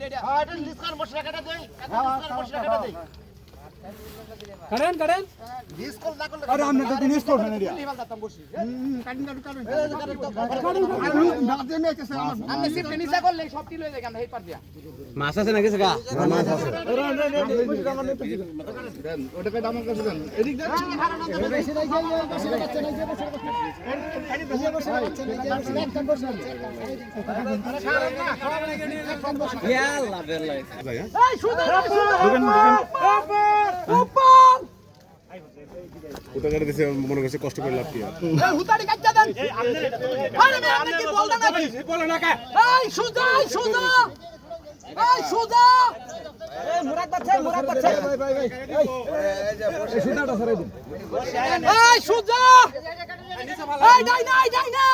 হ্যাঁ, এটা কর, বসে টাকাটা দেই। কর, বসে টাকাটা দেই। কারেন কারেন না আরে আপনি তো এরিয়া লিভাল দাতাম বসি। কাটিং কাটিং কাটিং এই আমার আপনি সিফটে নিচে করলে সব টিল হয়ে যায়, আমরা এই পার দিয়া। মাছ আছে নাকি সেগা ওটাকে আমার কাছে দেন এদিক দেন ইয়াল্লা বেলাই ওটা করে দিছে মনে করছে কষ্ট করে লাভ কি? এই হুতারি কাটতে দেন। আরে মেয়ে, আপনি কি বললেন নাকি? এই, সোজা, এই, সোজা। এই, সোজা। এই, সোজা। এই, ডাই না, এই, ডাই না।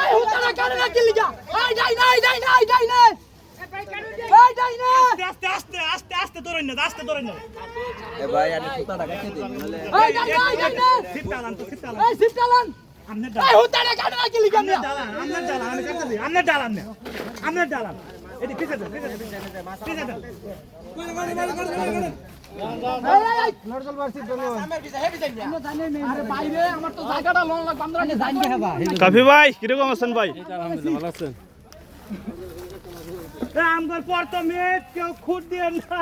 এই, হুতারা কাটে না, কি লিগা? এই, ডাই না, এই, ডাই না, এই, ডাই না। না। আস্তে আস্তে আস্তে আস্তে ধরেন না আস্তে ধরেন না। ভাই আমি সুতাটা কাটতে দিই নাহলে এই, তো এই, সিট চালান। আমনে এই, কাটে না? আমনে ডালান আমি কাটতে দিই। আমনে ডালান না। আমনে ডালান এটি পিছে পিছে কাফি ভাই কীরকম আছেন ভাই? ভালো আছেন। আমগর পর তো কেউ খুদ দিয়ে না।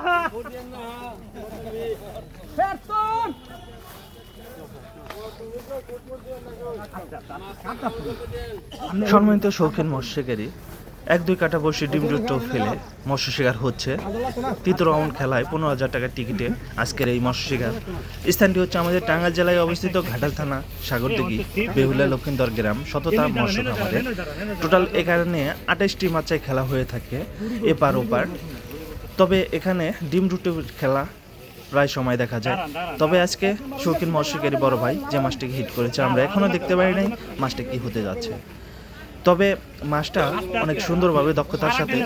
সম্মানিত শৌখিন মৎস্যকারী এক দুই কাটা বসে ডিম দুটো ফেলে মৎস্য শিকার হচ্ছে। তৃতীয় রাউন্ড খেলায় পনেরো হাজার টাকার টিকিটে আজকের এই মৎস্য শিকার। স্থানটি হচ্ছে আমাদের টাঙ্গাইল জেলায় অবস্থিত ঘাটাল থানা, সাগরদিঘি, বেহুলা, লক্ষিন্দর গ্রাম শততা মৎস্য খামারে। টোটাল এখানে আঠাশটি মাচায় খেলা হয়ে থাকে, এপার ওপার। তবে এখানে ডিম রুটি খেলা প্রায় সময় দেখা যায়। তবে আজকে শৌখিন মৎস্যকারী বড় ভাই যে মাছটিকে হিট করেছে, আমরা এখনও দেখতে পারি নাই মাছটা কি হতে যাচ্ছে। তবে মাছটা অনেক সুন্দরভাবে দক্ষতার সাথে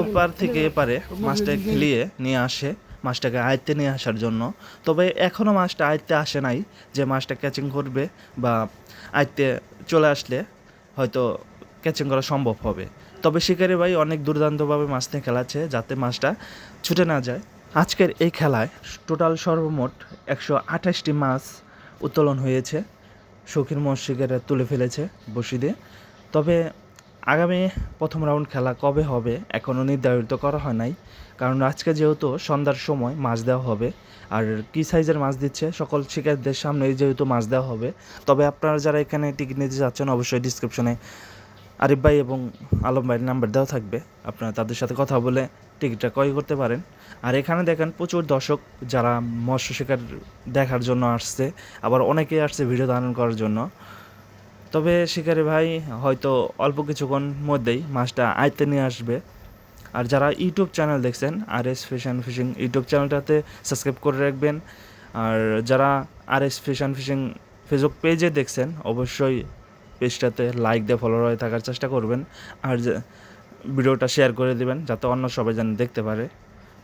ওপার থেকে এপারে মাছটা খেলিয়ে নিয়ে আসে, মাছটাকে আয়ত্তে নিয়ে আসার জন্য। তবে এখনও মাছটা আয়ত্তে আসে নাই যে মাছটা ক্যাচিং করবে বা আয়ত্তে চলে আসলে হয়তো ক্যাচিং করা সম্ভব হবে। তবে শিকারি ভাই অনেক দুর্দান্তভাবে মাছ নিয়ে খেলাচ্ছে যাতে মাছটা ছুটে না যায়। আজকের এই খেলায় টোটাল সর্বমোট একশো আঠাশটি মাছ উত্তোলন হয়েছে। শৌখিন মৎস্যিকেরা তুলে ফেলেছে বসি দিয়ে তবে আগামী প্রথম রাউন্ড খেলা কবে হবে এখনও নির্ধারিত করা হয় নাই। কারণ আজকে যেহেতু সন্ধ্যার সময় মাছ দেওয়া হবে, আর কী সাইজের মাছ দিচ্ছে সকল শিকারীদের সামনেই যেহেতু মাছ দেওয়া হবে, তবে আপনারা যারা এখানে টিকিট নিতে যাচ্ছেন অবশ্যই ডিসক্রিপশনে আরিফ ভাই এবং আলম ভাইয়ের নাম্বার দেওয়া থাকবে। আপনারা তাদের সাথে কথা বলে টিকিটটা ক্রয় করতে পারেন। আর এখানে দেখেন প্রচুর দর্শক যারা মৎস্য শিকার দেখার জন্য আসছে, আবার অনেকেই আসছে ভিডিও ধারণ করার জন্য। তবে শিকারি ভাই হয়তো অল্প কিছুক্ষণ মধ্যেই মাছটা আয়ত্তে নিয়ে আসবে। আর যারা ইউটিউব চ্যানেল দেখছেন আর এস ফিশন ফিশিং ইউটিউব চ্যানেলটাতে সাবস্ক্রাইব করে রাখবেন। আর যারা আর এস ফিশন ফিশিং ফেসবুক পেজে দেখছেন, অবশ্যই পেজটাতে লাইক দিয়ে ফলো হয়ে থাকার চেষ্টা করবেন। আর ভিডিওটা শেয়ার করে দেবেন, যাতে অন্য সবাই যেন দেখতে পারে।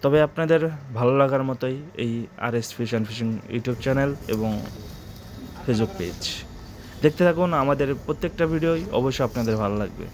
তবে আপনাদের ভালো লাগার মতোই এই আর এস ফিশন ফিশিং ইউটিউব চ্যানেল এবং ফেসবুক পেজ দেখতে থাকুন আমাদের প্রত্যেকটা ভিডিওই অবশ্যই আপনাদের ভালো লাগবে।